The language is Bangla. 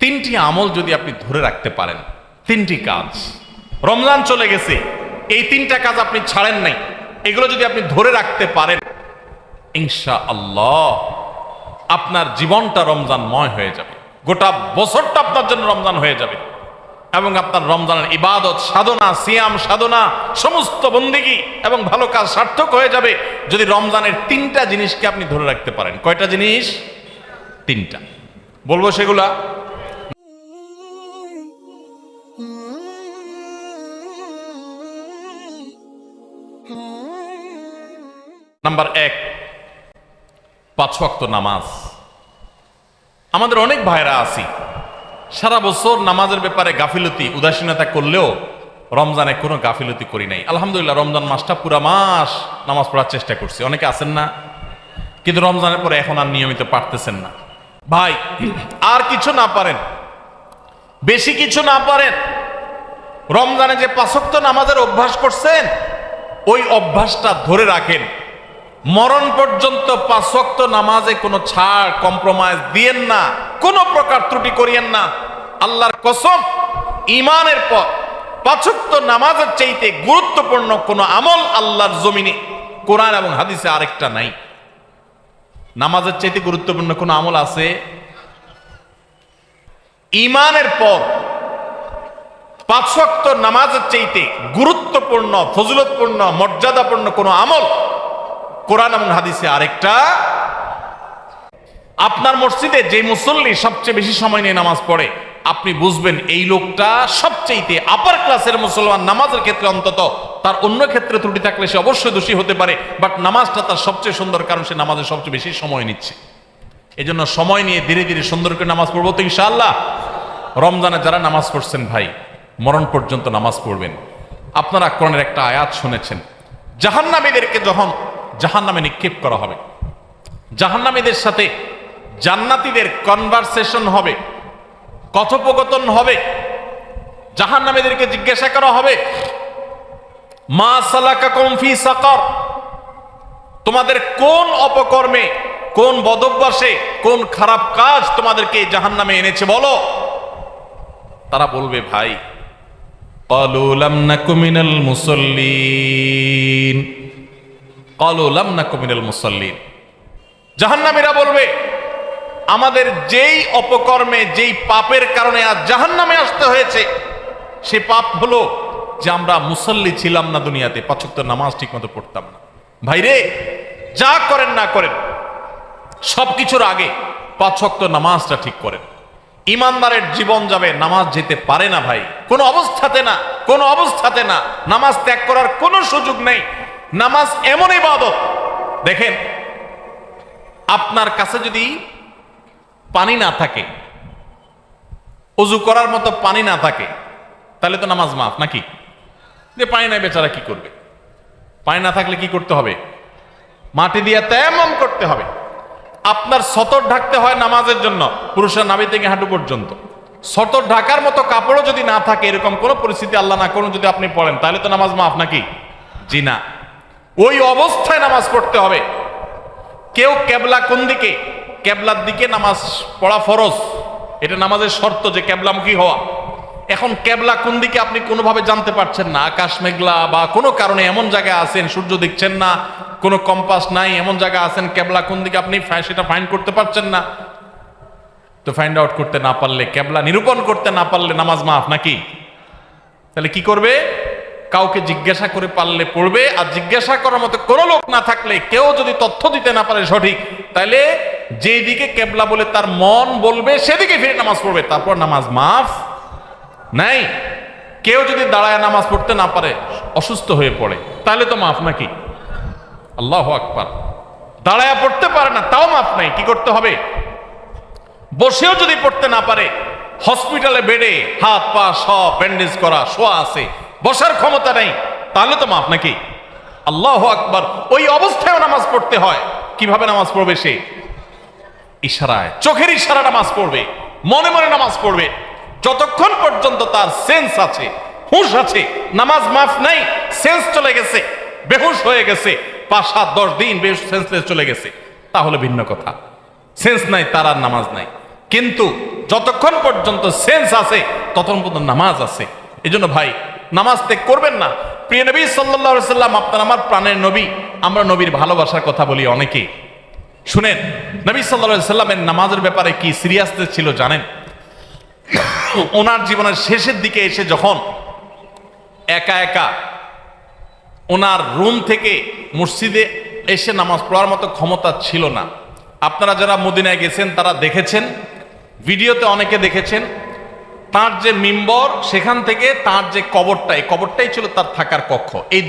তিনটি আমল যদি আপনি ধরে রাখতে পারেন, তিনটি কাজ। রমজান চলে গেছে, এই তিনটা কাজ আপনি ছাড়েন নাই, এগুলো যদি আপনি ধরে রাখতে পারেন ইনশা আল্লাহ আপনার জীবনটা রমজানময় হয়ে যাবে। গোটা বছরটা আপনার জন্য রমজান হয়ে যাবে। এবং আপনার রমজানের ইবাদত, সাধনা, সিয়াম, সাধনা, সমস্ত বন্দিগি এবং ভালো কাজ সার্থক হয়ে যাবে যদি রমজানের তিনটা জিনিসকে আপনি ধরে রাখতে পারেন। কয়টা জিনিস? তিনটা। বলব সেগুলা। নাম্বার এক, পাঁচ ওয়াক্ত নামাজ। আমাদের অনেক ভাইরা আছি। সারা বছর নামাজের ব্যাপারে গাফিলতি, উদাসীনতা করলেও রমজানে কোনো গাফিলতি করি নাই। আলহামদুলিল্লাহ, রমজান মাসটা পুরা মাস নামাজ পড়ার চেষ্টা করছি। অনেকে আছেন না, কিন্তু রমজানের পরে এখন আর নিয়মিত পারতেছেন না। ভাই, আর কিছু না পারেন। বেশি কিছু না পারেন। রমজানে যে পাঁচক্ত নামাজের অভ্যাস করছেন, ওই অভ্যাসটা ধরে রাখেন। মরণ পর্যন্ত পাঁচক্ত নামাজে কোনো ছাড় কম্প্রোমাইজ দিয়েন না, কোনো প্রকার ত্রুটি করিয়েন না। আল্লাহর কসম ইমানের পর পাঁচক্ত নামাজের চাইতে গুরুত্বপূর্ণ কোনো আমল আল্লাহর জমিনে। কোরআন এবং হাদিসে আরেকটা নাই। নামাজের চাইতে গুরুত্বপূর্ণ কোনো আমল আছে? ইমানের পর পাঁচ ওয়াক্ত নামাজের চাইতে গুরুত্বপূর্ণ, ফজলতপূর্ণ, মর্যাদাপূর্ণ কোনো আমল কোরআন এবং হাদিসে আরেকটা। আপনার মসজিদে যে মুসল্লি সবচেয়ে বেশি সময় নিয়ে নামাজ পড়ে, আপনি বুঝবেন এই লোকটা সবচেয়েতে আপার ক্লাসের মুসলমান, নামাজের ক্ষেত্রে অন্তত তার অন্য ক্ষেত্রে ত্রুটি থাকলে সে অবশ্যই দোষী হতে পারে বাট নামাজটা তার সবচেয়ে সুন্দর কারণ সে নামাজের সবচেয়ে বেশি সময় নিচ্ছে। এজন্য সময় নিয়ে ধীরে ধীরে সুন্দর করে নামাজ পড়ব তো ইনশাআল্লাহ। রমজানে যারা নামাজ পড়ছেন ভাই, মরণ পর্যন্ত নামাজ পড়বেন। আপনারা কোরআনের একটা আয়াত শুনেছেন, জাহান্নামীদেরকে যখন জাহান নামে নিক্ষেপ করা হবে। জাহান্নামীদের সাথে জান্নাতিদের কনভারসেশন হবে, কথোপকথন হবে, জাহান্নামীদেরকে জিজ্ঞাসা করা হবে, মা সালাকা কমফি সাকর, তোমাদের কোন অপকর্মে, কোন বদভ্যাসে, কোন খারাপ কাজ তোমাদেরকে জাহান নামে এনেছে বলো? তারা বলবে, ভাই কলো মুসল্লিন জাহান্নামীরা বলবে, আমাদের যেই অপকর্মে, যেই পাপের কারণে আজ জাহান্নামে আসতে হয়েছে, সে পাপ হলো যে আমরা মুসল্লি ছিলাম না দুনিয়াতে পাচক নামাজ ঠিক মতো পড়তাম না। ভাইরে যা করেন না করেন সব কিছুর আগে পাচক্ত নামাজটা ঠিক করেন। ইমানদারের জীবন যাবে, নামাজ যেতে পারে না ভাই। কোনো অবস্থাতে না, কোনো অবস্থাতে না, নামাজ ত্যাগ করার কোনো সুযোগ নেই। নামাজ এমন ইবাদত। দেখেন, আপনার কাছে যদি পানি না থাকে, অজু করার মতো পানি না থাকে, তাহলে তো নামাজ মাফ, নাকি? যে পানি নাই বেচারা কি করবে? পানি না থাকলে কি করতে হবে? মাটি দিয়ে তেমন করতে হবে। আপনার সতর ঢাকতে হয় নামাজের জন্য, পুরুষের নাভি থেকে হাঁটু পর্যন্ত। সতর ঢাকার মতো কাপড়ও যদি না থাকে, এরকম কোন পরিস্থিতি আল্লাহ না করুন যদি আপনি পড়েন, তাহলে তো নামাজ মাফ, নাকি? জি না। ওই অবস্থায় নামাজ পড়তে হবে। কেউ কেবলা কোন দিকে? কেবলার দিকে নামাজ পড়া ফরজ। এটা নামাজের শর্ত যে কেবলামুখী হওয়া। এখন কেবলা কোন দিকে আপনি কোনোভাবে জানতে পারছেন না। আকাশ মেঘলা বা কোনো কারণে এমন জায়গায় আছেন, সূর্য দেখছেন না, কোনো কম্পাস নাই, এমন জায়গায় আছেন, কেবলা কোন দিকে আপনি সেটা ফাইন্ড করতে পারছেন না। তো ফাইন্ড আউট করতে না পারলে, কেবলা নিরূপণ করতে না পারলে নামাজ মাফ নাকি? তাহলে কি করবে? কাউকে জিজ্ঞাসা করে পারলে পড়বে, আর জিজ্ঞাসা করার মতো কোনো লোক না থাকলে কেউ যদি তথ্য দিতে না পারে সঠিক তাহলে যেই দিকে কেবলা বলে তার মন বলবে, সেদিকে ফিরে নামাজ পড়বে। তারপর নামাজ মাফ নাই। কেউ যদি দাঁড়ায় নামাজ পড়তে না পারে, অসুস্থ হয়ে পড়ে, তাহলে তো মাফ নাকি? আল্লাহ আকবার। দাঁড়ায় পড়তে পারে না, তাও মাফ নাই, কি করতে হবে? বসেও যদি পড়তে না পারে, হসপিটালে বেডে হাত পা সব ব্যান্ডেজ করা, শোয়া আছে বসার ক্ষমতা নেই, তাহলে তো মাফ নাকি? আল্লাহ আকবার, ওই অবস্থায় নামাজ পড়তে হয়। কীভাবে নামাজ পড়বে সে? ইশারায়, চোখের ইশারা নামাজ পড়বে, মনে মনে নামাজ পড়বে। যতক্ষণ পর্যন্ত তার সেন্স আছে, হুঁশ আছে, নামাজ মাফ নাই, সেন্স চলে গেছে, বেহুশ হয়ে গেছে, পাঁচ, সাত, দশ দিন বেহুশ সেন্সলেস চলে গেছে, তাহলে ভিন্ন কথা। সেন্স নাই, তার আর নামাজ নাই। কিন্তু যতক্ষণ পর্যন্ত সেন্স আছে, ততক্ষণ পর্যন্ত নামাজ আছে। এই জন্য ভাই নামাজ ত্যাগ করবেন না। প্রিয় নবী সাল্লাহ সাল্লাম, আপনার আমার প্রাণের নবী, আমরা নবীর ভালোবাসার কথা বলি অনেকে শুনেন, নবী সাল্লাহ সাল্লামের নামাজের ব্যাপারে কি সিরিয়াসনেস ছিল জানেন? ওনার জীবনের শেষের দিকে এসে যখন একা একা ওনার রুম থেকে মসজিদে এসে নামাজ পড়ার মতো ক্ষমতা ছিল না। আপনারা যারা মদিনায় গেছেন, তারা দেখেছেন, ভিডিওতে অনেকে দেখেছেন তার যে মিম্বর সেখান থেকে তার যে কবরটাই কবরটাই ছিল তার থাকার কক্ষ। এই